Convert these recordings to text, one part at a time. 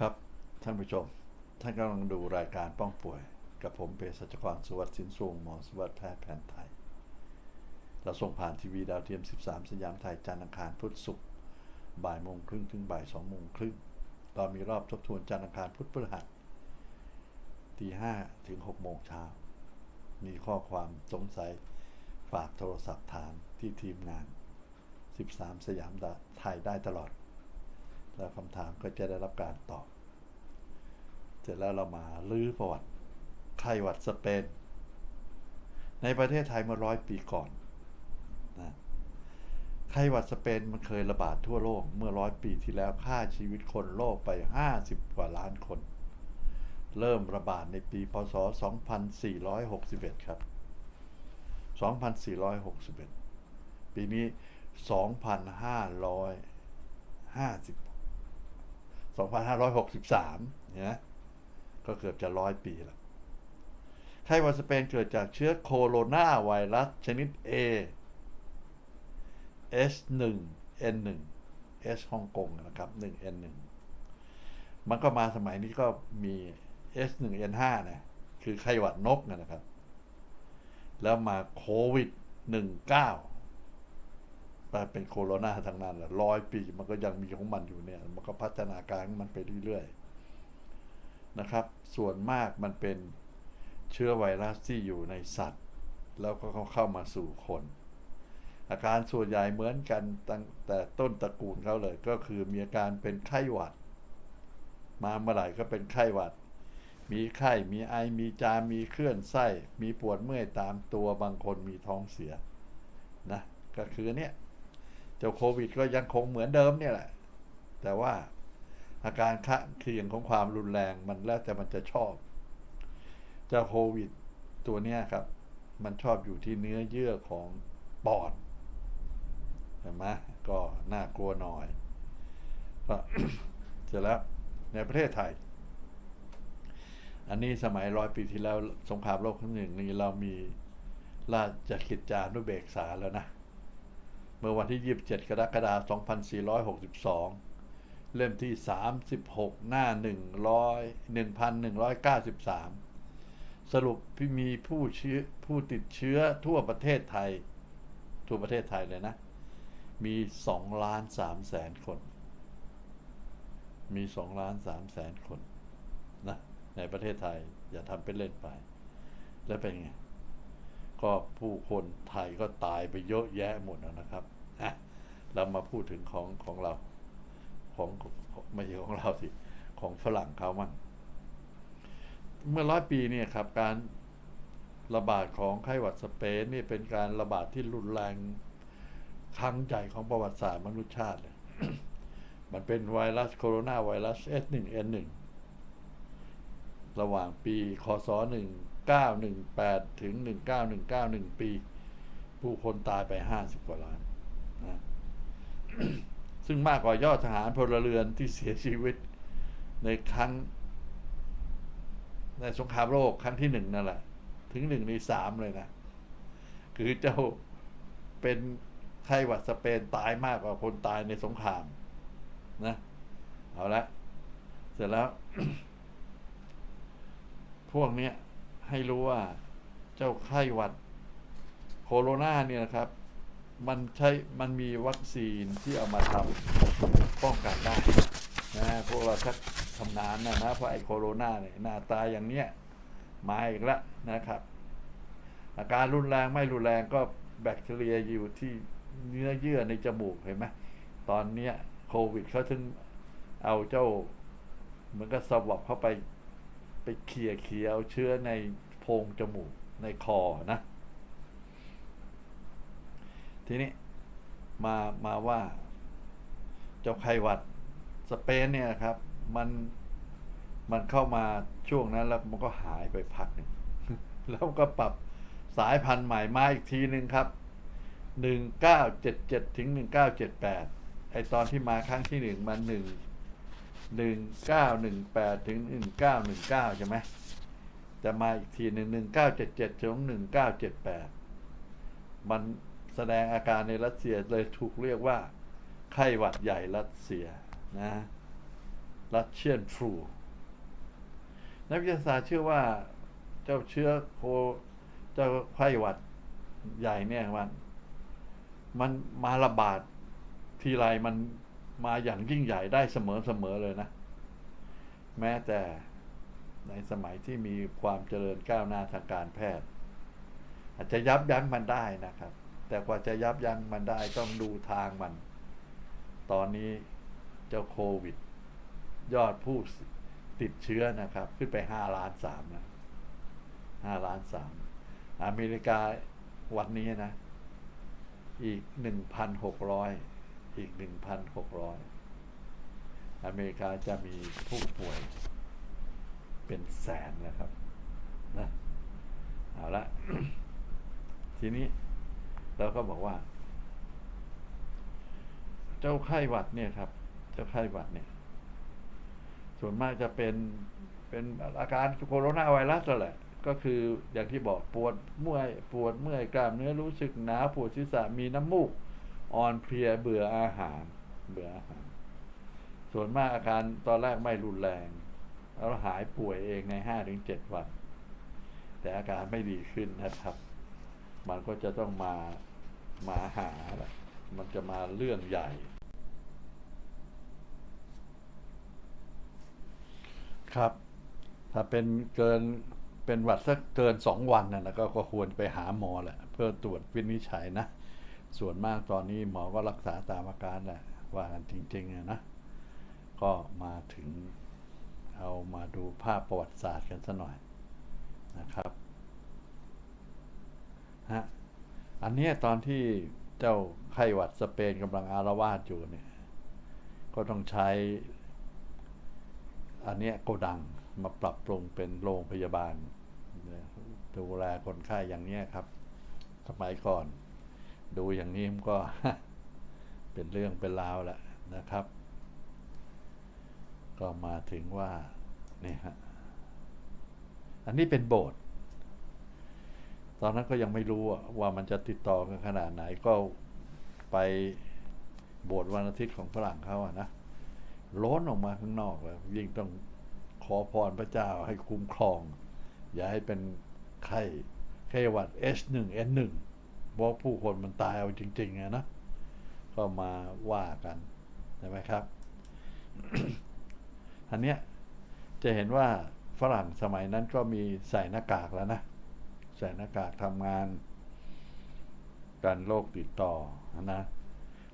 ครับท่านผู้ชม ท่านกำลังดูรายการป้องป่วย กับผมเภสัชกรสุวัสดิ์สินสูงหมอสุวัสดิ์แพทย์แผนไทย เราส่งผ่านทีวีดาวเทียม 13 สยามไทยจันทร์อังคารพุธศุกร์บ่ายโมงครึ่งถึงบ่ายสองโมงครึ่งเรามีรอบทบทวนจันทร์อังคารพุธพฤหัสตีห้าถึงหกโมงเช้ามีข้อความสงสัยฝากโทรศัพท์ถามที่ทีมงาน 13 สยามดาไทยได้ตลอด แล้วคำถามก็จะได้รับการตอบ เสร็จแล้วเรามาลื้อประวัติไข้หวัดสเปน ในประเทศไทยเมื่อร้อยปีก่อนนะไข้หวัดสเปนมันเคยระบาดทั่วโลกเมื่อร้อยปีที่แล้วฆ่าชีวิตคนโลกไป 50 กว่าล้านคน เริ่มระบาดในปีพศ 2461 ครับ 2461 ปีนี้ 2,550 2,563นะก็เกือบจะร้อยปีแล้วไข้หวัดสเปนเกิดจากเชื้อโคโรนาไวรัสชนิด A H1N1 H ฮ่องกงนะครับ 1N1 มันก็มาสมัยนี้ก็มี H1N5 นะคือไข้หวัดนกนะครับ แล้วมาโควิด 19 แต่เป็นโคโรนาทางนั้นแหละร้อยปีมันก็ยังมีของมันอยู่เนี่ย มันก็พัฒนาการของมันไปเรื่อยๆนะครับ ส่วนมากมันเป็นเชื้อไวรัสที่อยู่ในสัตว์ แล้วก็เข้ามาสู่คน อาการส่วนใหญ่เหมือนกันตั้งแต่ต้นตระกูลเขาเลยก็คือมีอาการเป็นไข้หวัด มาเมื่อไหร่ก็เป็นไข้หวัด มีไข้ มีไอ มีจาม มีเคลื่อนไส้ มีปวดเมื่อยตามตัวบางคนมีท้องเสียนะก็คือเนี่ย จ้าโควิดก็ยังคงเหมือนเดิมเนี่ยแหละ แต่ว่าอาการข้างเคียงของความรุนแรงมันแล้วแต่มันจะชอบ เจ้าโควิดตัวเนี้ยครับ มันชอบอยู่ที่เนื้อเยื่อของปอดเห็นไหมก็น่ากลัวหน่อย ก็เสร็จแล้วในประเทศไทย อันนี้สมัยร้อยปีที่แล้วสงครามโลกครั้งหนึ่งนี้เรามีราชกิจจานุเบกษาแล้วนะ มื่อวันที่ 27 กรกฎาคม 2462 เล่มที่ 36 หน้า 100 1193 สรุปพี่มีผู้เชื้อผู้ติดเชื้อทั่วประเทศไทย ทั่วประเทศไทยเลยนะ มี 2 ล้าน3แสนคน มี 2 ล้าน3แสนคนนะในประเทศไทยอย่าทำเป็นเล่นไป แล้วเป็นไงก็ผู้คนไทยก็ตายไปเยอะแยะหมดนะครับ อะเรามาพูดถึงของของเรา ของไม่ใช่ของเราสิของฝรั่งเขามั่งเมื่อร้อยปีเนี่ยครับ การระบาดของไข้หวัดสเปนนี่เป็นการระบาดที่รุนแรงครั้งใหญ่ของประวัติศาสตร์มนุษยชาติเลยมันเป็นไวรัสโคโรนาไวรัส S1N1 ระหว่างปี คศ 1918 ถึง 19191 ปี ผู้คนตายไป 50 กว่าล้าน นะซึ่งมากกว่ายอดทหารพลเรือนที่เสียชีวิตในครั้ง ในสงครามโลกครั้งที่หนึ่งนั่นแหละ ถึงหนึ่งในสามเลยนะ คือเจ้าเป็นไข้หวัดสเปนตายมากกว่าคนตายในสงคราม นะ เอาละ เสร็จแล้ว พวกเนี้ยให้รู้ว่าเจ้าไข้หวัดโคโรนาเนี่ยนะครับ มันใช้มันมีวัคซีนที่เอามาทำป้องกันได้นะพวกเราชักทำนานนะนะเพราะไอ้โคโรนาเนี่ยหน้าตาอย่างเนี้ยมาอีกแล้วนะครับ อาการรุนแรงไม่รุนแรงก็แบคทีเรียอยู่ที่เนื้อเยื่อในจมูกเห็นไหมตอนเนี้ยโควิดเขาถึงเอาเจ้าเหมือนกับสวอปเข้าไปไปเขี่ยเขี่ยเอาเชื้อในโพรงจมูกในคอนะ ทีนี้มามาว่า เจ้าไข้หวัดสเปนเนี่ยครับ มันมันเข้ามาช่วงนั้นแล้วมันก็หายไปพักหนึ่งแล้วก็ปรับสายพันธุ์ใหม่มาอีกทีหนึ่งครับหนึ่งเก้าเจ็ดเจ็ดถึงหนึ่งเก้าเจ็ดแปดไอตอนที่มาครั้งที่หนึ่งมันหนึ่งหนึ่งเก้าหนึ่งแปดถึงหนึ่งเก้าหนึ่งเก้าใช่ไหมจะมาอีกทีหนึ่งหนึ่งเก้าเจ็ดเจ็ดถึงหนึ่งเก้าเจ็ดแปดมัน แสดงอาการในรัสเซียเลยถูกเรียกว่า ไข้หวัดใหญ่รัสเซียนะรัสเชียนฟลูนักวิทยาศาสตร์เชื่อว่าเจ้าเชื้อโคเจ้าไข้หวัดใหญ่เนี่ยมันมันมาระบาดทีไรมันมาอย่างยิ่งใหญ่ได้เสมอเสมอเลยนะ แม้แต่ในสมัยที่มีความเจริญก้าวหน้าทางการแพทย์ อาจจะยับยั้งมันได้นะครับ แต่กว่าจะยับยั้งมันได้ต้องดูทางมัน ตอนนี้เจ้าโควิด ยอดผู้ติดเชื้อนะครับ ขึ้นไปห้าล้านสามนะห้าล้านสามอเมริกาวันนี้นะ อีกหนึ่งพันหกร้อยอีกหนึ่งพันหกร้อยอเมริกาจะมีผู้ป่วยเป็นแสนนะครับนะเอาละทีนี้ เราก็บอกว่า เจ้าไข้หวัดเนี่ยครับ เจ้าไข้หวัดเนี่ย ส่วนมากจะเป็นเป็นอาการโคโรนาไวรัสแหละ ก็คืออย่างที่บอกปวดเมื่อยปวดเมื่อยกล้ามเนื้อรู้สึกหนาวปวดศีรษะมีน้ำมูก อ่อนเพลียเบื่ออาหาร เบื่ออาหาร ส่วนมากอาการตอนแรกไม่รุนแรงแล้วหายป่วยเองในห้าถึงเจ็ดวัน แต่อาการไม่ดีขึ้นนะครับ มันก็จะต้องมามาหาแหละมันจะมาเรื่องใหญ่ ครับ ถ้าเป็นเกินเป็นหวัดสักเกินสองวันนะแล้วก็ก็ควรไปหาหมอแหละ เพื่อตรวจวินิจฉัยนะ ส่วนมากตอนนี้หมอก็รักษาตามอาการแหละว่ากันจริงๆนะ ก็มาถึงเอามาดูภาพประวัติศาสตร์กันสัหน่อยนะครับ ฮะอันนี้ตอนที่เจ้าไข้หวัดสเปนกำลังอารวาสอยู่เนี่ย ก็ต้องใช้ อันนี้โกดังมาปรับปรุงเป็นโรงพยาบาลดูแลคนไข้อย่างนี้ครับ สมัยก่อน ดูอย่างนี้มันก็เป็นเรื่องเป็นราวแหละนะครับ ก็มาถึงว่านี่ฮะอันนี้เป็นโบสถ์ ตอนนั้นก็ยังไม่รู้ว่ามันจะติดต่อกันขนาดไหนก็ไปโบสถ์วันอาทิตย์ของฝรั่งเขาอะนะล้นออกมาข้างนอกแล้ว ยิ่งต้องขอพรพระเจ้าให้คุ้มครอง อย่าให้เป็นไข้ไข้หวัด H1N1 เพราะผู้คนมันตายเอาจริงๆอะนะ ก็มาว่ากันใช่ไหมครับ อันเนี้ยจะเห็นว่าฝรั่งสมัยนั้นก็มีใส่หน้ากากแล้วนะ ส่หน้ากากทำงาน การโรคติดต่อนะ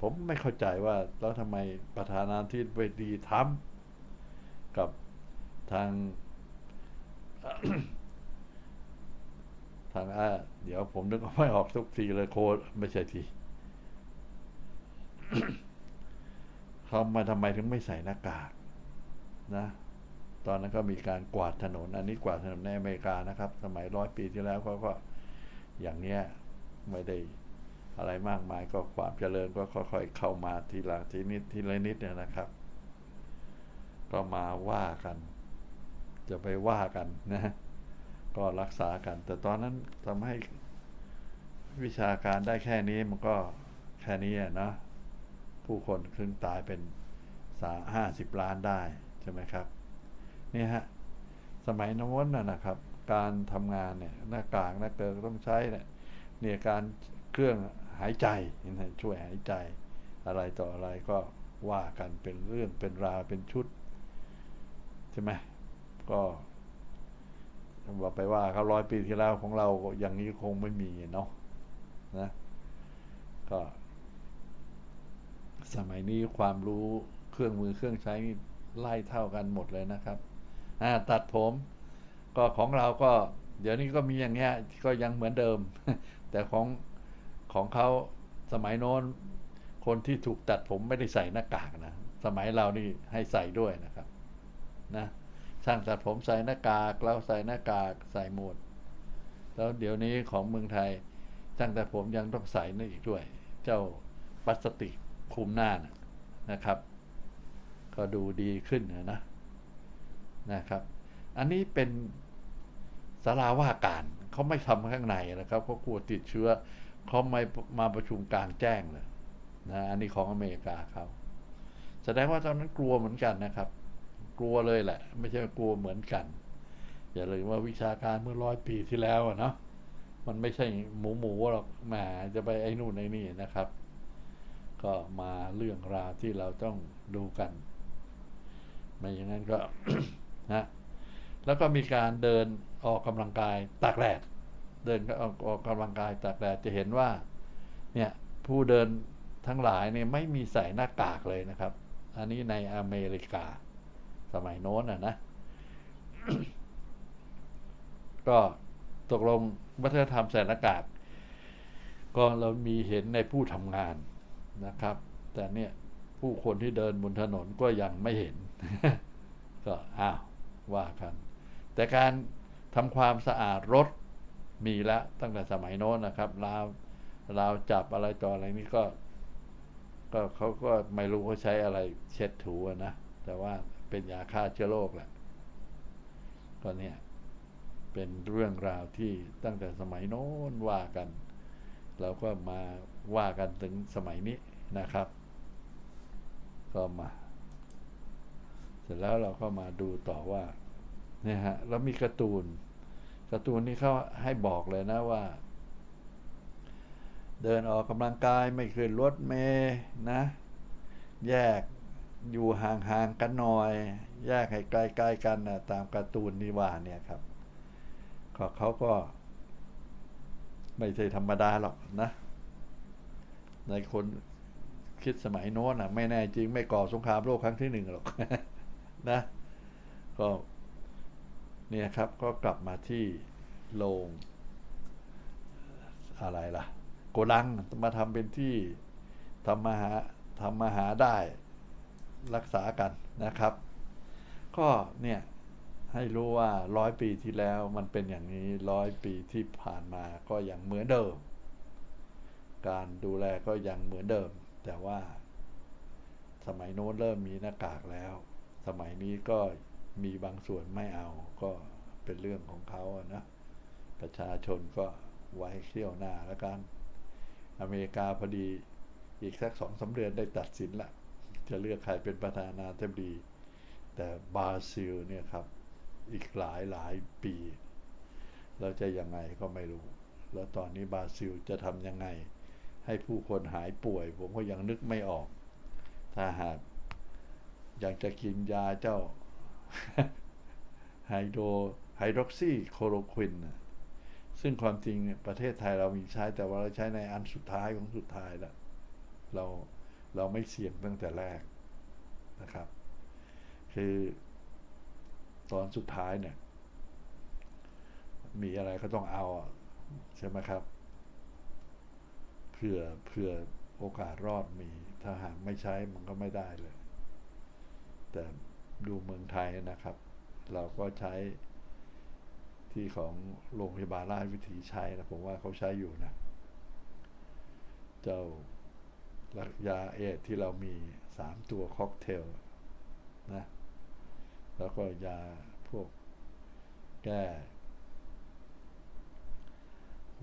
ผมไม่เข้าใจว่าแล้วทำไมประธานาธิบดีทำกับทางทางอ่าเดี๋ยวผมนึกไม่ออกทุกทีเลยโคดไม่ใช่ทีเขามาทำไมถึงไม่ใส่หน้ากากนะ ตอนนั้นก็มีการกวาดถนน อันนี้กวาดถนนในอเมริกานะครับ สมัยร้อยปีที่แล้วเขาก็อย่างเนี้ยไม่ได้อะไรมากมายก็ความเจริญก็ค่อยๆเข้ามาทีละทีนิดทีละนิดเนี่ยนะครับ ก็มาว่ากัน จะไปว่ากันนะ ก็รักษากัน แต่ตอนนั้นทำให้วิชาการได้แค่นี้มันก็แค่นี้เนาะผู้คนครึ่งตายเป็นสาห้าสิบล้านได้ ใช่ไหมครับ นี่ฮะสมัยนวนนะนะครับ การทำงานเนี่ยหน้ากากหน้าเกลือต้องใช้เนี่ยเนี่ยการเครื่องหายใจนะช่วยหายใจ อะไรต่ออะไรก็ว่ากันเป็นเรื่องเป็นราวเป็นชุดใช่ไหมก็ว่าไปว่าเขาร้อยปีที่แล้วของเราอย่างนี้คงไม่มีเนาะนะก็สมัยนี้ความรู้เครื่องมือเครื่องใช้นี่ไล่เท่ากันหมดเลยนะครับ ตัดผม ก็ของเราก็ เดี๋ยวนี้ก็มีอย่างเงี้ยก็ยังเหมือนเดิม แต่ของของเขาสมัยโน้นคนที่ถูกตัดผมไม่ได้ใส่หน้ากากนะ สมัยเรานี่ให้ใส่ด้วยนะครับ นะช่างตัดผมใส่หน้ากากเราใส่หน้ากากใส่หมวดแล้วเดี๋ยวนี้ของเมืองไทยช่างตัดผมยังต้องใส่นี่อีกด้วย เจ้าพลาสติกคลุมหน้านะนะครับ ก็ดูดีขึ้นนะ นะครับ อันนี้เป็นสาราว่าการเขาไม่ทำข้างในนะครับเขากลัวติดเชื้อเขาไม่มาประชุมกลางแจ้งเลยนะอันนี้ของอเมริกาเขาแสดงว่าตอนนั้นกลัวเหมือนกันนะครับกกลัวเลยแหละ ไม่ใช่กลัวเหมือนกัน อย่าลืมว่าวิชาการเมื่อร้อยปีที่แล้วอะเนาะมันไม่ใช่หมูหมูหรอกแหมจะไปไอ้นู่นไอ้นี่นะครับ ก็มาเรื่องราวที่เราต้องดูกัน ไม่อย่างนั้นก็ นะแล้วก็มีการเดินออกกำลังกายตากแดดเดินก็ออกออกกำลังกายตากแดดจะเห็นว่าเนี่ยผู้เดินทั้งหลายเนี่ยไม่มีใส่หน้ากากเลยนะครับ อันนี้ในอเมริกา สมัยโน้นอะนะ ก็ตกลงวัฒนธรรมใส่หน้ากาก ก็เรามีเห็นในผู้ทำงานนะครับ แต่เนี่ยผู้คนที่เดินบนถนนก็ยังไม่เห็น ก็อ้าว ว่ากัน แต่การทำความสะอาดรถมีแล้วตั้งแต่สมัยโน้นนะครับราวราวจับอะไรต่ออะไรนี่ก็ ก็เขาก็ไม่รู้เขาใช้อะไรเช็ดถูนะ แต่ว่าเป็นยาฆ่าเชื้อโรคแหละก็เนี่ยเป็นเรื่องราวที่ตั้งแต่สมัยโน้นว่ากัน เราก็มาว่ากันถึงสมัยนี้นะครับ ก็มา เสร็จแล้วเราก็มาดูต่อว่า เนี่ยฮะแล้วมีการ์ตูนการ์ตูนนี่เขาให้บอกเลยนะว่า เดินออกกำลังกายไม่ขึ้นรถเมย์นะ แยกอยู่ห่างๆกันหน่อย แยกให้ใกล้ๆกันนะตามการ์ตูนนี่ว่าเนี่ยครับก็เขาก็ ไม่ใช่ธรรมดาหรอกนะ ในคนคิดสมัยโน้นอะ ไม่แน่จริงไม่ก่อสงครามโลกครั้งที่หนึ่งหรอก นะก็เนี่ยครับก็กลับมาที่โรงอะไรล่ะ โกดังมาทำเป็นที่ทำมาหาทำมาหาได้รักษากันนะครับ ก็เนี่ยให้รู้ว่าร้อยปีที่แล้วมันเป็นอย่างนี้ร้อยปีที่ผ่านมาก็ยังเหมือนเดิม การดูแลก็ยังเหมือนเดิม แต่ว่าสมัยโน้นเริ่มมีหน้ากากแล้ว สมัยนี้ก็มีบางส่วนไม่เอาก็เป็นเรื่องของเขาอะนะ ประชาชนก็ไว้เที่ยวหน้าแล้วกัน อเมริกาพอดีอีกสักสองสาเดือนได้ตัดสินละ จะเลือกใครเป็นประธานาธิบดี แต่บราซิลเนี่ยครับ อีกหลายหลายปี เราจะยังไงก็ไม่รู้ แล้วตอนนี้บราซิลจะทำยังไง ให้ผู้คนหายป่วย ผมก็ยังนึกไม่ออก ถ้าหาก อยากจะกินยาเจ้าไฮโดรไฮดรอกซีโคโรควินน่ะซึ่งความจริงเนี่ยประเทศไทยเรามีใช้แต่ว่าเราใช้ในอันสุดท้ายของสุดท้ายแล้วเราเราไม่เสี่ยงตั้งแต่แรกนะครับ คือตอนสุดท้ายเนี่ย มีอะไรก็ต้องเอาใช่ไหมครับเพื่อเพื่อโอกาสรอดมีถ้าหากไม่ใช้มันก็ไม่ได้เลย แต่ดูเมืองไทยนะครับ เราก็ใช้ที่ของโรงพยาบาลราชวิถีใช้นะผมว่าเขาใช้อยู่นะ เจ้ายาเอที่เรามีสามตัวค็อกเทลนะ แล้วก็ยาพวกแก้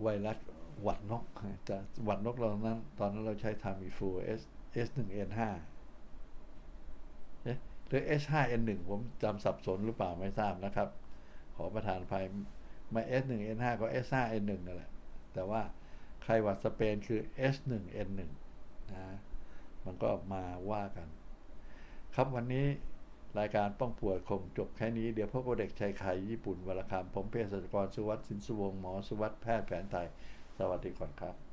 ไวรัสหวัดนกจะหวัดนกเรานั้น ตอนนั้นเราใช้ทามิฟู S S หนึ่งเอ๊ะหรือ S ห้า N หนึ่งผมจำสับสนหรือเปล่าไม่ทราบนะครับ ขอประทานภัยม่ S หนึ่ง N ห้าก็ S ห้า N หนึ่งนั่นแหละ แต่ว่าไข้หวัดสเปนคือ S หนึ่ง N หนึ่งนะมันก็มาว่ากัน ครับวันนี้รายการป้องป่วยคงจบแค่นี้ เดี๋ยวพบกับเด็กชายไข่ญี่ปุ่นวรคามผมเภสัชกรสุวัสดิ์สินสุวงหมอสุวัสดิ์แพทย์แผนไทย สวัสดีก่อนครับ